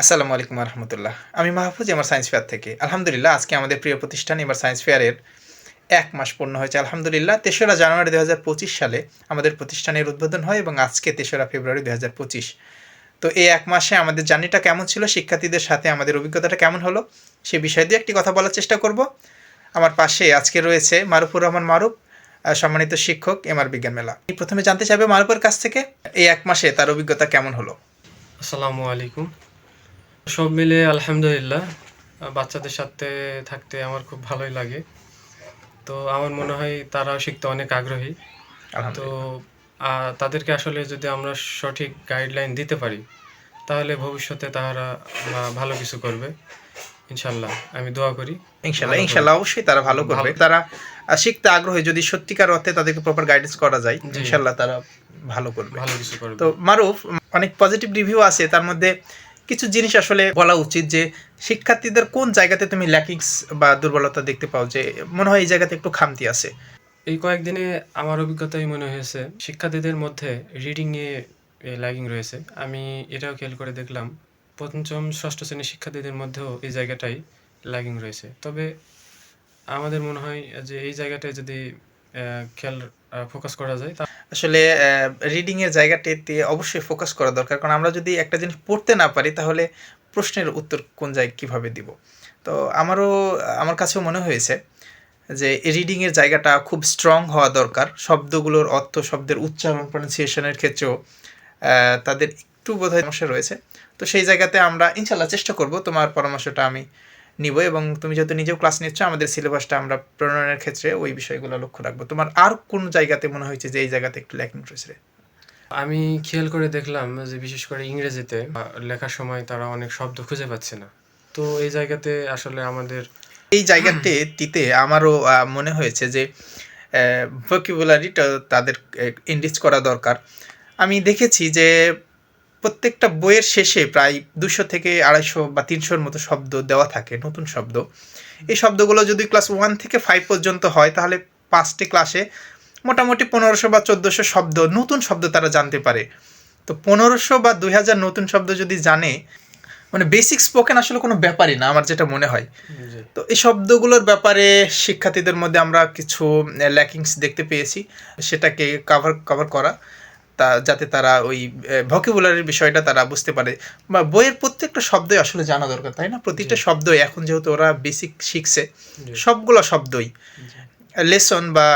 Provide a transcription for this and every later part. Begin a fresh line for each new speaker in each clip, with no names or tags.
আসসালামু আলাইকুম রহমতুল্লাহ আমি মাহফুজ আমার সায়েন্স ফেয়ার থেকে। আলহামদুলিল্লাহ, আজকে আমাদের প্রিয় প্রতিষ্ঠান এবার সায়েন্স ফেয়ারের এক মাস পূর্ণ হয়েছে। আলহামদুলিল্লাহ, তেসরা জানুয়ারি দু সালে আমাদের প্রতিষ্ঠানের উদ্বোধন হয় এবং আজকে তেসরা ফেব্রুয়ারি দু তো এই এক মাসে আমাদের জার্নিটা কেমন ছিল, শিক্ষার্থীদের সাথে আমাদের অভিজ্ঞতাটা কেমন হলো, সে বিষয় দিয়ে একটি কথা বলার চেষ্টা করব। আমার পাশে আজকে রয়েছে মারুফুর রহমান মারুফ সম্মানিত শিক্ষক এমআর বিজ্ঞান মেলা। প্রথমে জানতে চাইবে মারুফের কাছ থেকে, এই এক মাসে তার অভিজ্ঞতা কেমন হলো?
আসসালামু আলাইকুম। সব মিলে আলহামদুলিল্লাহ বাচ্চাদের সাথে থাকতে আমার খুব ভালোই লাগে। তো আমার মনে হয় তারাও শিখতে অনেক আগ্রহী। তো তাদেরকে আসলে যদি আমরা সঠিক গাইডলাইন দিতে পারি তাহলে ভবিষ্যতে তারা ভালো কিছু করবে। ইনশাল্লাহ আমি দোয়া করি।
ইনশাল্লাহ ইনশাল্লাহ অবশ্যই তারা ভালো করবে। তারা শিখতে আগ্রহী যদি সত্যিকার অর্থে তাদেরকে প্রপার গাইডেন্স করা যায়। ইনশাল্লাহ তারা ভালো করবে।
ভালো কিছু করবে।
তো মারুফ অনেক পজিটিভ রিভিউ আছে। তার মধ্যে কিছু জিনিস আসলে বলা উচিত যে শিক্ষার্থীদের কোন জায়গাতে তুমি ল্যাকিংস বা দুর্বলতা দেখতে পাও? যে মনে হয় এই জায়গাতে একটু খামতি আছে।
এই কয়েকদিনে আমার অভিজ্ঞতাই মনে হয়েছে, শিক্ষার্থীদের মধ্যে রিডিং নিয়ে ল্যাগিং রয়েছে। আমি এটাও খেয়াল করে দেখলাম, পঞ্চম, ষষ্ঠ শ্রেণির শিক্ষার্থীদের মধ্যেও এই জায়গাটাই ল্যাগিং রয়েছে। তবে আমাদের মনে হয় যে এই জায়গাটায় যদি খেয়াল ফোকাস করা যায়
আসলে রিডিং এর জায়গাটিতে অবশ্যই ফোকাস করা দরকার। কারণ আমরা যদি একটা জিনিস পড়তে না পারি, তাহলে প্রশ্নের উত্তর কোন জায়গায় কীভাবে দিব? তো আমারও, আমার কাছেও মনে হয়েছে যে রিডিং এর জায়গাটা খুব স্ট্রং হওয়া দরকার। শব্দগুলোর অর্থ, শব্দের উচ্চারণ প্রনাউন্সিয়েশনের ক্ষেত্রেও তাদের একটু বোধহয় সমস্যা রয়েছে। তো সেই জায়গাতে আমরা ইনশাল্লাহ চেষ্টা করব তোমার পরামর্শটা আমি নিব এবং তুমি যেহেতু নিজেও ক্লাস নিচ্ছ আমাদের সিলেবাসটা আমরা প্রণয়নের ক্ষেত্রে ওই বিষয়গুলো লক্ষ্য রাখব। তোমার আর কোন জায়গাতে মনে হয়েছে যে এই জায়গাতে একটু ল্যাকিং রয়েছে
আমি খেয়াল করে দেখলাম যে বিশেষ করে ইংরেজিতে লেখার সময় তারা অনেক শব্দ খুঁজে পাচ্ছে না। তো এই জায়গাতে আসলে আমাদের
এই জায়গাটিতে আমারও মনে হয়েছে যে ভোকিবুলারিটা তাদের ইন্ডিচ করা দরকার। আমি দেখেছি যে প্রত্যেকটা বইয়ের শেষে প্রায় দুশো থেকে আড়াইশো বা তিনশোর মতো শব্দ দেওয়া থাকে নতুন শব্দ। এই শব্দগুলো যদি ক্লাস ওয়ান থেকে ফাইভ পর্যন্ত হয় তাহলে পাঁচটি ক্লাসে মোটামুটি পনেরোশো বা চোদ্দোশো শব্দ নতুন শব্দ তারা জানতে পারে। তো পনেরোশো বা দুই হাজার নতুন শব্দ যদি জানে মানে বেসিক স্পোকেন আসলে কোনো ব্যাপারই না আমার যেটা মনে হয়। তো এই শব্দগুলোর ব্যাপারে শিক্ষার্থীদের মধ্যে আমরা কিছু ল্যাকিংস দেখতে পেয়েছি। সেটাকে কভার কভার করা। তা যাতে তারা ওই ভকেবুলারির বিষয়টা তারা বুঝতে পারে। বা বইয়ের প্রত্যেকটা শব্দই আসলে জানা দরকার তাই না? প্রতিটা শব্দই এখন যেহেতু ওরা বেসিক শিখছে সবগুলো শব্দই লেসন বা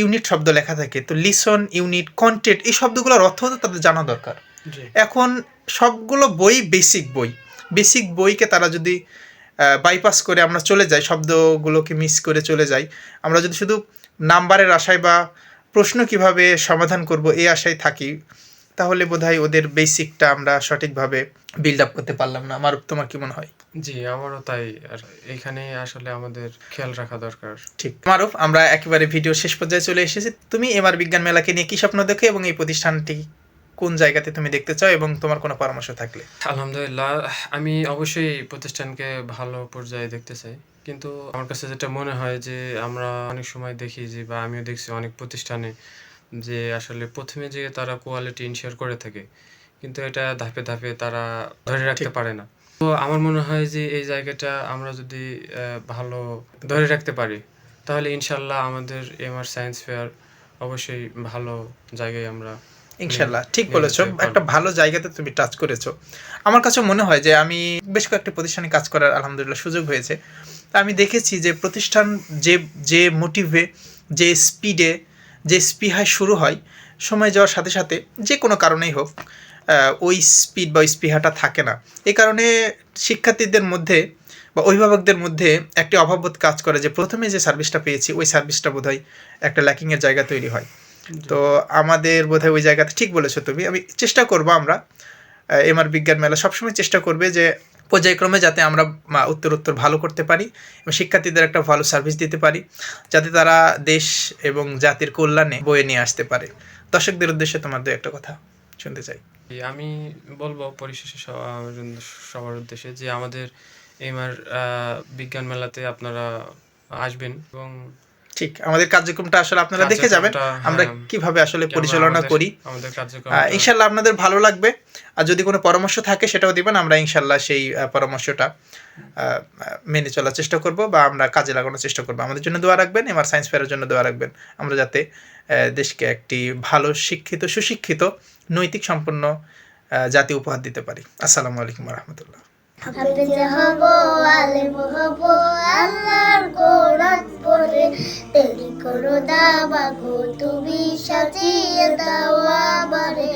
ইউনিট শব্দ লেখা থাকে তো লিসন ইউনিট কন্টেন্ট এই শব্দগুলোর অর্থ তো তাদের জানা দরকার। এখন সবগুলো বই বেসিক বই বেসিক বইকে তারা যদি বাইপাস করে আমরা চলে যাই শব্দগুলোকে মিস করে চলে যাই আমরা যদি শুধু নাম্বারের আশায় বা প্রশ্ন কীভাবে সমাধান করব এই আশায় থাকি তাহলে বোধহয় ওদের বেসিকটা আমরা সঠিকভাবে বিল্ড আপ করতে পারলাম না। আমার তোমার কি মনে হয়?
জি আমারও তাই। আর এইখানে আসলে আমাদের খেয়াল রাখা দরকার।
ঠিক। মারুফ আমরা একেবারে ভিডিও শেষ পর্যায়ে চলে এসেছি। তুমি এবার বিজ্ঞান মেলাকে নিয়ে কি স্বপ্ন দেখো এবং এই প্রতিষ্ঠানটি কোন জায়গাতে তুমি দেখতে চাও এবং তোমার কোনো পরামর্শ থাকলে?
আলহামদুলিল্লাহ আমি অবশ্যই এই প্রতিষ্ঠানকে ভালো পর্যায়ে দেখতে চাই। কিন্তু আমার কাছে যেটা মনে হয় যে আমরা অনেক সময় দেখি যে বা আমিও দেখছি অনেক প্রতিষ্ঠানে যে আসলে প্রথমে যে তারা কোয়ালিটি ইনশিওর করে থাকে কিন্তু এটা ধাপে ধাপে তারা ধরে রাখতে পারে না। তো আমার মনে হয় যে এই জায়গাটা আমরা যদি ভালো ধরে রাখতে পারি তাহলে ইনশাল্লাহ আমাদের এমআর সায়েন্স ফেয়ার অবশ্যই ভালো জায়গায় আমরা
ইনশাল্লাহ ঠিক বলেছ। একটা ভালো জায়গাতে তুমি টাচ করেছ। আমার কাছে মনে হয় যে আমি বেশ কয়েকটি প্রতিষ্ঠানে কাজ করার আলহামদুলিল্লাহ সুযোগ হয়েছে। তা আমি দেখেছি যে প্রতিষ্ঠান যে যে মোটিভে যে স্পিডে যে স্পৃহায় শুরু হয় সময় যাওয়ার সাথে সাথে যে কোনো কারণেই হোক ওই স্পিড বা স্পৃহাটা থাকে না। এ কারণে শিক্ষার্থীদের মধ্যে বা অভিভাবকদের মধ্যে একটি অভাববোধ কাজ করে যে প্রথমে যে সার্ভিসটা পেয়েছি ওই সার্ভিসটা বোধহয় একটা ল্যাকিংয়ের জায়গা তৈরি হয়। তো আমাদের বোধহয় ওই জায়গাতে ঠিক বলেছ তুমি। আমি চেষ্টা করব আমরা এমআর বিজ্ঞান মেলা সবসময় চেষ্টা করবে যে পর্যায়ক্রমে যাতে আমরা উত্তর উত্তর ভালো করতে পারি এবং শিক্ষার্থীদের একটা ভালো সার্ভিস দিতে পারি, যাতে তারা দেশ এবং জাতির কল্যাণে বয়ে নিয়ে আসতে পারে। দর্শকদের উদ্দেশ্যে তোমার দু একটা কথা শুনতে চাই।
আমি বলব পরিশেষে সবার উদ্দেশ্যে যে আমাদের এমআর বিজ্ঞান মেলাতে আপনারা আসবেন এবং
ঠিক আমাদের কার্যক্রমটা আসলে আপনারা দেখে যাবেন। আমরা
হ্যাঁ,
কীভাবে আসলে পরিচালনা করি।
আমাদের কার্যক্রম
আহ, ইনশাল্লাহ আপনাদের ভালো লাগবে। আর যদি কোনো পরামর্শ থাকে সেটাও দিবেন। আমরা ইনশাল্লাহ সেই পরামর্শটা মেনে চলার চেষ্টা করব বা আমরা কাজে লাগানোর চেষ্টা করব। আমাদের জন্য দোয়া রাখবেন এবার সায়েন্স ফেয়ারের জন্য দোয়া রাখবেন। আমরা যাতে আহ, দেশকে একটি ভালো শিক্ষিত সুশিক্ষিত নৈতিক সম্পন্ন আহ, জাতি উপহার দিতে পারি। আসসালামু আলাইকুম রহমতুল্লাহ।
আল্লাহর কোরআন তৈরি করো দাবা গো। তুমি সাজিয়ে দাও আবারে